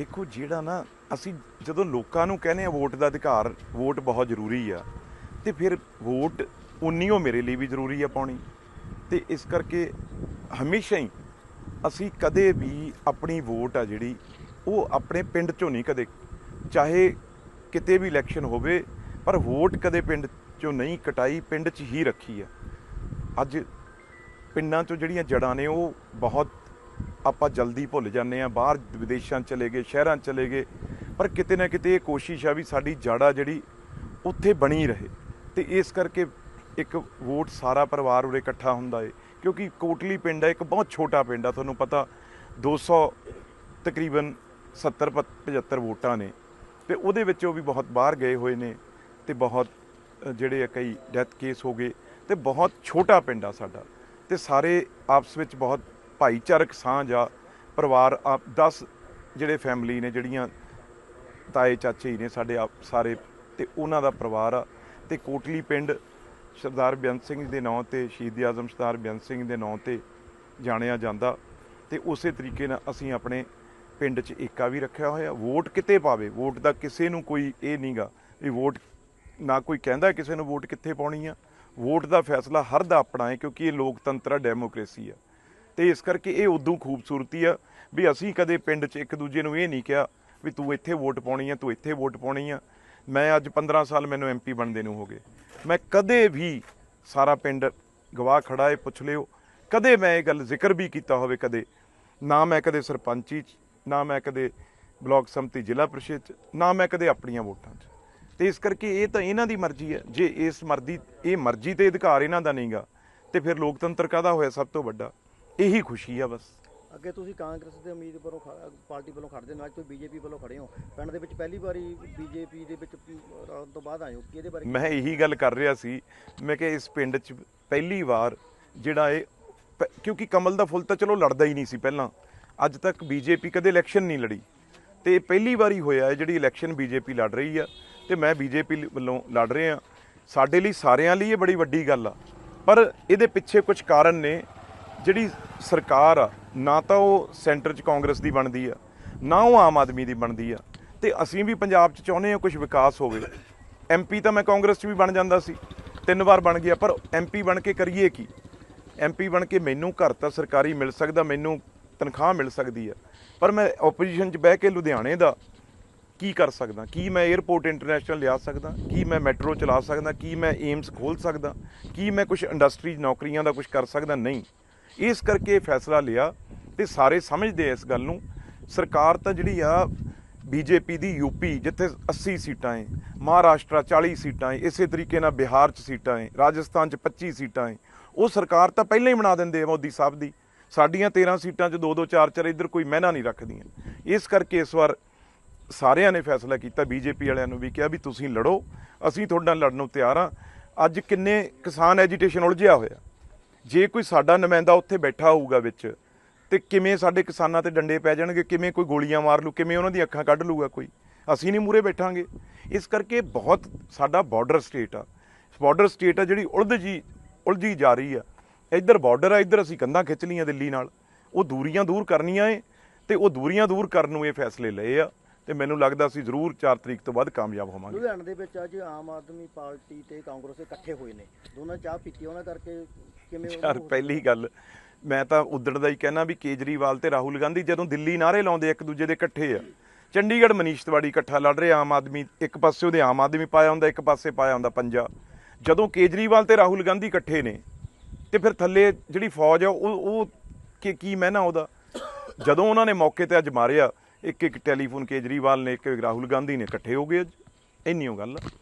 ਦੇਖੋ ਜਿਹੜਾ ਨਾ ਅਸੀਂ ਜਦੋਂ ਲੋਕਾਂ ਨੂੰ ਕਹਿੰਦੇ ਆ ਵੋਟ ਦਾ ਅਧਿਕਾਰ, ਵੋਟ ਬਹੁਤ ਜ਼ਰੂਰੀ ਆ, ਤੇ ਫਿਰ ਵੋਟ ਉਨੀ ਓ ਮੇਰੇ ਲਈ ਵੀ ਜ਼ਰੂਰੀ ਆ ਪਾਉਣੀ। ਤੇ ਇਸ ਕਰਕੇ ਹਮੇਸ਼ਾ ਹੀ ਅਸੀਂ ਕਦੇ ਵੀ ਆਪਣੀ ਵੋਟ ਆ ਜਿਹੜੀ, ਉਹ ਆਪਣੇ ਪਿੰਡ ਚੋਂ ਨਹੀਂ ਕਦੇ, ਚਾਹੇ ਕਿਤੇ ਵੀ ਇਲੈਕਸ਼ਨ ਹੋਵੇ, ਪਰ ਵੋਟ ਕਦੇ ਪਿੰਡ ਚੋਂ ਨਹੀਂ ਕਟਾਈ, ਪਿੰਡ 'ਚ ਹੀ ਰੱਖੀ ਆ। ਅੱਜ ਪਿੰਡਾਂ 'ਚੋਂ ਜਿਹੜੀਆਂ ਜੜਾਂ ਨੇ, ਉਹ ਬਹੁਤ ਆਪਾਂ ਜਲਦੀ ਭੁੱਲ ਜਾਂਦੇ ਆ ਬਾਹਰ ਵਿਦੇਸ਼ਾਂ 'ਚ ਚਲੇ ਗਏ, ਸ਼ਹਿਰਾਂ 'ਚ ਚਲੇ ਗਏ, ਪਰ ਕਿਤੇ ਨਾ ਕਿਤੇ ਇਹ ਕੋਸ਼ਿਸ਼ ਆ ਵੀ ਸਾਡੀ ਜੜਾ ਜਿਹੜੀ ਉੱਥੇ ਬਣੀ ਰਹੇ। ਤੇ ਇਸ ਕਰਕੇ ਇੱਕ ਵੋਟ ਸਾਰਾ ਪਰਿਵਾਰ ਉਰੇ ਇਕੱਠਾ ਹੁੰਦਾ ਏ, ਕਿਉਂਕਿ ਕੋਟਲੀ ਪਿੰਡ ਹੈ ਇੱਕ ਬਹੁਤ ਛੋਟਾ ਪਿੰਡ ਆ, ਤੁਹਾਨੂੰ ਪਤਾ 200 ਤਕਰੀਬਨ 70 ਪ- 75 ਵੋਟਾਂ ਨੇ। ਤੇ ਉਹਦੇ ਵਿੱਚ ਉਹ ਵੀ ਬਹੁਤ ਬਾਹਰ ਗਏ ਹੋਏ ਨੇ ਤੇ ਬਹੁਤ ਜਿਹੜੇ ਆ ਕਈ ਡੈਥ ਕੇਸ ਹੋ ਗਏ, ਤੇ ਬਹੁਤ ਛੋਟਾ ਪਿੰਡ ਆ ਸਾਡਾ। ਤੇ ਸਾਰੇ ਆਪਸ ਵਿੱਚ ਬਹੁਤ ਭਾਈਚਾਰਕ ਸਾਂਝ ਆ, ਪਰਿਵਾਰ ਆਪ 10 ਜਿਹੜੇ ਫੈਮਿਲੀ ਨੇ, ਜਿਹੜੀਆਂ ਤਾਏ, ਚਾਚੇ ਹੀ ਨੇ ਸਾਡੇ ਆਪ ਸਾਰੇ ਤੇ ਉਹਨਾਂ ਦਾ ਪਰਿਵਾਰ ਆ ਤੇ ਕੋਟਲੀ ਪਿੰਡ ਸਰਦਾਰ ਬੇਅੰਤ ਸਿੰਘ ਦੇ ਨਾਂ ਤੇ, ਸ਼ਹੀਦ ਆਜ਼ਮ ਸਰਦਾਰ ਬੇਅੰਤ ਸਿੰਘ ਦੇ ਨਾਂ ਤੇ ਜਾਣਿਆ ਜਾਂਦਾ ਤੇ ਉਸੇ ਤਰੀਕੇ ਨਾਲ ਅਸੀਂ ਆਪਣੇ ਪਿੰਡ 'ਚ ਏਕਾ ਵੀ ਰੱਖਿਆ ਹੋਇਆ। ਵੋਟ ਕਿਤੇ ਪਾਵੇ, ਵੋਟ ਦਾ ਕਿਸੇ ਨੂੰ ਕੋਈ ਇਹ ਨਹੀਂਗਾ ਵੀ ਵੋਟ, ਨਾ ਕੋਈ ਕਹਿੰਦਾ ਕਿਸੇ ਨੂੰ ਵੋਟ ਕਿੱਥੇ ਪਾਉਣੀ ਆ। ਵੋਟ ਦਾ ਫੈਸਲਾ ਹਰ ਦਾ ਆਪਣਾ ਹੈ ਕਿਉਂਕਿ ਇਹ ਲੋਕਤੰਤਰ ਆ, ਡੈਮੋਕ੍ਰੇਸੀ ਆ। ਤੇ ਇਸ ਕਰਕੇ ਇਹ ਉਦੋਂ ਖੂਬਸੂਰਤੀ ਆ ਵੀ ਅਸੀਂ ਕਦੇ ਪਿੰਡ 'ਚ ਇੱਕ ਦੂਜੇ ਨੂੰ ਇਹ ਨਹੀਂ ਕਿਹਾ ਵੀ ਤੂੰ ਇੱਥੇ ਵੋਟ ਪਾਉਣੀ ਆ, ਤੂੰ ਇੱਥੇ ਵੋਟ ਪਾਉਣੀ ਆ। ਮੈਂ ਅੱਜ 15 ਸਾਲ ਮੈਨੂੰ ਐਮਪੀ ਬਣਦੇ ਨੂੰ ਹੋ ਗਏ। ਮੈਂ ਕਦੇ ਵੀ ਸਾਰਾ ਪਿੰਡ ਗਵਾਹ ਖੜਾ ਹੈ ਪੁੱਛ ਲਿਓ। ਕਦੇ ਮੈਂ ਇਹ ਗੱਲ ਜ਼ਿਕਰ ਵੀ ਕੀਤਾ ਹੋਵੇ ਕਦੇ। ਨਾ ਮੈਂ ਕਦੇ ਸਰਪੰਚੀ 'ਚ, ਨਾ ਮੈਂ ਕਦੇ ਬਲਾਕ ਸੰਮਤੀ ਜ਼ਿਲ੍ਹਾ ਪ੍ਰੀਸ਼ਦ 'ਚ, ਨਾ ਮੈਂ ਕਦੇ ਆਪਣੀਆਂ ਵੋਟਾਂ 'ਚ। ਤੇ ਇਸ ਕਰਕੇ ਇਹ ਤਾਂ ਇਹਨਾਂ ਦੀ ਮਰਜ਼ੀ ਹੈ ਜੇ ਇਸ ਮਰਜ਼ੀ, ਇਹ ਮਰਜ਼ੀ ਤੇ ਅਧਿਕਾਰ ਇਹਨਾਂ ਦਾ ਨਹੀਂਗਾ, ਤੇ ਫਿਰ ਲੋਕਤੰਤਰ ਕਾਹਦਾ ਹੋਇਆ ਸਭ ਤੋਂ ਵੱਡਾ? ਇਹੀ ਖੁਸ਼ੀ ਆ ਬਸ। ਅੱਗੇ ਤੁਸੀਂ ਕਾਂਗਰਸ ਦੇ ਉਮੀਦਵਾਰੋਂ ਖ- ਪਾਰਟੀ ਵੱਲੋਂ ਖੜਦੇ ਅੱਜ ਤੁਸੀਂ ਬੀਜੇਪੀ ਵੱਲੋਂ ਖੜੇ ਹੋ। ਪਿੰਡ ਦੇ ਵਿੱਚ ਪਹਿਲੀ ਵਾਰੀ ਬੀਜੇਪੀ ਦੇ ਵਿੱਚ ਆਉਣ ਤੋਂ ਬਾਅਦ ਆਏ ਹੋ। ਕੀ ਇਹਦੇ ਬਾਰੇ ਮੈਂ ਇਹੀ ਗੱਲ ਕਰ ਰਿਹਾ ਸੀ ਮੈਂ ਕਿ ਇਸ ਪਿੰਡ 'ਚ ਪਹਿਲੀ ਵਾਰ ਜਿਹੜਾ ਇਹ ਪ- ਕਿਉਂਕਿ ਕਮਲ ਦਾ ਫੁੱਲ ਤਾਂ ਚਲੋ ਲੜਦਾ ਹੀ ਨਹੀਂ ਸੀ ਪਹਿਲਾਂ। ਅੱਜ ਤੱਕ ਬੀਜੇਪੀ ਕਦੇ ਇਲੈਕਸ਼ਨ ਨਹੀਂ ਲੜੀ। ਤੇ ਇਹ ਪਹਿਲੀ ਵਾਰੀ ਹੋਇਆ ਹੈ ਜਿਹੜੀ ਇਲੈਕਸ਼ਨ ਬੀਜੇਪੀ ਲੜ ਰਹੀ ਆ। ਤੇ ਮੈਂ ਬੀਜੇਪੀ ਵੱਲੋਂ ਲੜ ਰਿਹਾ। ਸਾਡੇ ਲਈ ਸਾਰਿਆਂ ਲਈ ਇਹ ਬੜੀ ਵੱਡੀ ਗੱਲ ਆ। ਪਰ ਇਹਦੇ ਪਿੱਛੇ ਕੁਝ ਕਾਰਨ ਨੇ। ਜਿਹੜੀ ਸਰਕਾਰ ਆ, ਨਾ ਤਾਂ ਉਹ ਸੈਂਟਰ 'ਚ ਕਾਂਗਰਸ ਦੀ ਬਣਦੀ ਆ, ਨਾ ਉਹ ਆਮ ਆਦਮੀ ਦੀ ਬਣਦੀ ਆ। ਤੇ ਅਸੀਂ ਵੀ ਪੰਜਾਬ 'ਚ ਚਾਹੁੰਦੇ ਹਾਂ ਕੁਝ ਵਿਕਾਸ ਹੋਵੇ। ਐਮਪੀ ਤਾਂ ਮੈਂ ਕਾਂਗਰਸ 'ਚ ਵੀ ਬਣ ਜਾਂਦਾ ਸੀ, ਤਿੰਨ ਵਾਰ ਬਣ ਗਿਆ, ਪਰ ਐਮਪੀ ਬਣ ਕੇ ਕਰੀਏ ਕੀ? ਐਮਪੀ ਬਣ ਕੇ ਮੈਨੂੰ ਘਰ ਤਾਂ ਸਰਕਾਰੀ ਮਿਲ ਸਕਦਾ, ਮੈਨੂੰ ਤਨਖਾਹ ਮਿਲ ਸਕਦੀ ਆ। ਪਰ ਮੈਂ ਆਪੋਜੀਸ਼ਨ 'ਚ ਬਹਿ ਕੇ ਲੁਧਿਆਣੇ ਦਾ ਕੀ ਕਰ ਸਕਦਾ? ਕੀ ਮੈਂ 에ਅਰਪੋਰਟ ਇੰਟਰਨੈਸ਼ਨਲ ਲਿਆ ਸਕਦਾ? ਕੀ ਮੈਂ ਮੈਟਰੋ ਚਲਾ ਸਕਦਾ? ਕੀ ਮੈਂ ਏਮਸ ਖੋਲ ਸਕਦਾ? ਕੀ ਮੈਂ ਕੁਝ ਇੰਡਸਟਰੀਜ਼ ਨੌਕਰੀਆਂ ਦਾ ਕੁਝ ਕਰ ਸਕਦਾ? ਨਹੀਂ। ਇਸ ਕਰਕੇ ਇਹ ਫੈਸਲਾ ਲਿਆ ਤੇ ਸਾਰੇ ਸਮਝਦੇ ਇਸ ਗੱਲ ਨੂੰ। ਸਰਕਾਰ ਤਾਂ ਜਿਹੜੀ ਆ ਬੀਜੇਪੀ ਦੀ ਯੂਪੀ, ਜਿੱਥੇ 80 ਸੀਟਾਂ ਏ ਮਹਾਰਾਸ਼ਟਰ 40 ਸੀਟਾਂ ਏ ਇਸੇ ਤਰੀਕੇ ਨਾਲ ਬਿਹਾਰ 'ਚ ਸੀਟਾਂ ਏ ਰਾਜਸਥਾਨ 'ਚ 25 ਸੀਟਾਂ ਏ ਉਹ ਸਰਕਾਰ ਤਾਂ ਪਹਿਲਾਂ ਹੀ ਬਣਾ ਦਿੰਦੇ ਆ ਮੋਦੀ ਸਾਹਿਬ ਦੀ। ਸਾਡੀਆਂ 13 ਸੀਟਾਂ 'ਚ 2 2 4 4 ਇੱਧਰ ਕੋਈ ਮਹਿਨਾ ਨਹੀਂ ਰੱਖਦੀਆਂ। ਇਸ ਕਰਕੇ ਇਸ ਵਾਰ ਸਾਰਿਆਂ ਨੇ ਫੈਸਲਾ ਕੀਤਾ, ਬੀਜੇਪੀ ਵਾਲਿਆਂ ਨੂੰ ਵੀ ਕਿਹਾ ਵੀ ਤੁਸੀਂ ਲੜੋ, ਅਸੀਂ ਤੁਹਾਡੇ ਨਾਲ ਲੜਨ ਨੂੰ ਤਿਆਰ ਆ। ਅੱਜ ਕਿੰਨੇ ਕਿਸਾਨ ਐਜੀਟੇਸ਼ਨ ਉਲਝਿਆ ਹੋਇਆ। ਜੇ ਕੋਈ ਸਾਡਾ ਨੁਮਾਇੰਦਾ ਉੱਥੇ ਬੈਠਾ ਹੋਊਗਾ ਵਿੱਚ, ਤੇ ਕਿਵੇਂ ਸਾਡੇ ਕਿਸਾਨਾਂ ਤੇ ਡੰਡੇ ਪੈ ਜਾਣਗੇ? ਕਿਵੇਂ ਕੋਈ ਗੋਲੀਆਂ ਮਾਰ ਲੂ? ਕਿਵੇਂ ਉਹਨਾਂ ਦੀ ਅੱਖਾਂ ਕੱਢ ਲੂਗਾ ਕੋਈ? ਅਸੀਂ ਨਹੀਂ ਮੂਰੇ ਬੈਠਾਂਗੇ। ਇਸ ਕਰਕੇ ਬਹੁਤ ਸਾਡਾ ਬਾਰਡਰ ਸਟੇਟ ਆ। ਬਾਰਡਰ ਸਟੇਟ ਆ ਜਿਹੜੀ ਉਲਝ ਜੀ, ਉਲਝੀ ਜਾ ਰਹੀ ਆ। ਇੱਧਰ ਬਾਰਡਰ ਆ, ਇੱਧਰ ਅਸੀਂ ਕੰਧਾਂ ਖਿੱਚ ਲਈਆਂ ਦਿੱਲੀ ਨਾਲ। ਉਹ ਦੂਰੀਆਂ ਦੂਰ ਕਰਨੀਆਂ ਏ, ਤੇ ਉਹ ਦੂਰੀਆਂ ਦੂਰ ਕਰਨ ਨੂੰ ਇਹ ਫੈਸਲੇ ਲਏ ਆ। ਤੇ ਮੈਨੂੰ ਲੱਗਦਾ ਅਸੀਂ ਜ਼ਰੂਰ 4 ਤਰੀਕ ਤੋਂ ਬਾਅਦ ਕਾਮਯਾਬ ਹੋਵਾਂਗੇ। ਲੁਧਿਆਣੇ ਦੇ ਵਿੱਚ ਅੱਜ ਆਮ ਆਦਮੀ ਪਾਰਟੀ ਤੇ ਕਾਂਗਰਸ ਇਕੱਠੇ ਹੋਏ ਨੇ। ਦੋਨਾਂ ਚਾਹ ਪੀਤੀ, ਉਹਨਾਂ ਕਰਕੇ ਕਿਵੇਂ ਯਾਰ ਪਹਿਲੀ ਗੱਲ ਮੈਂ ਤਾਂ ਉਦੜ ਦਾ ਹੀ ਕਹਿਣਾ ਵੀ ਕੇਜਰੀਵਾਲ ਤੇ ਰਾਹੁਲ ਗਾਂਧੀ ਜਦੋਂ ਦਿੱਲੀ ਨਾਰੇ ਲਾਉਂਦੇ ਇੱਕ ਦੂਜੇ ਦੇ ਇਕੱਠੇ ਆ। ਚੰਡੀਗੜ੍ਹ ਮਨੀਸ਼ ਤਿਵਾੜੀ ਇਕੱਠਾ ਲੜ ਰਿਹਾ ਆਮ ਆਦਮੀ ਇੱਕ ਪਾਸੇ ਉਹਦੇ ਆਮ ਆਦਮੀ ਪਾਇਆ ਹੁੰਦਾ ਇੱਕ ਪਾਸੇ ਪਾਇਆ ਹੁੰਦਾ ਪੰਜਾ। ਜਦੋਂ ਕੇਜਰੀਵਾਲ ਤੇ ਰਾਹੁਲ ਗਾਂਧੀ ਇਕੱਠੇ ਨੇ ਤੇ ਫਿਰ ਥੱਲੇ ਜਿਹੜੀ ਫੌਜ ਆ ਉਹ ਉਹ ਕੀ ਕੀ ਮਹਿਨਾ ਉਹਦਾ? ਜਦੋਂ ਉਹਨਾਂ ਨੇ ਮੌਕੇ ਤੇ ਅੱਜ ਮਾਰਿਆ ਇੱਕ ਇੱਕ ਟੈਲੀਫੋਨ ਕੇਜਰੀਵਾਲ ਨੇ ਇੱਕ ਰਾਹੁਲ ਗਾਂਧੀ ਨੇ ਇਕੱਠੇ ਹੋ ਗਏ ਅੱਜ। ਇੰਨੀ ਓ ਗੱਲ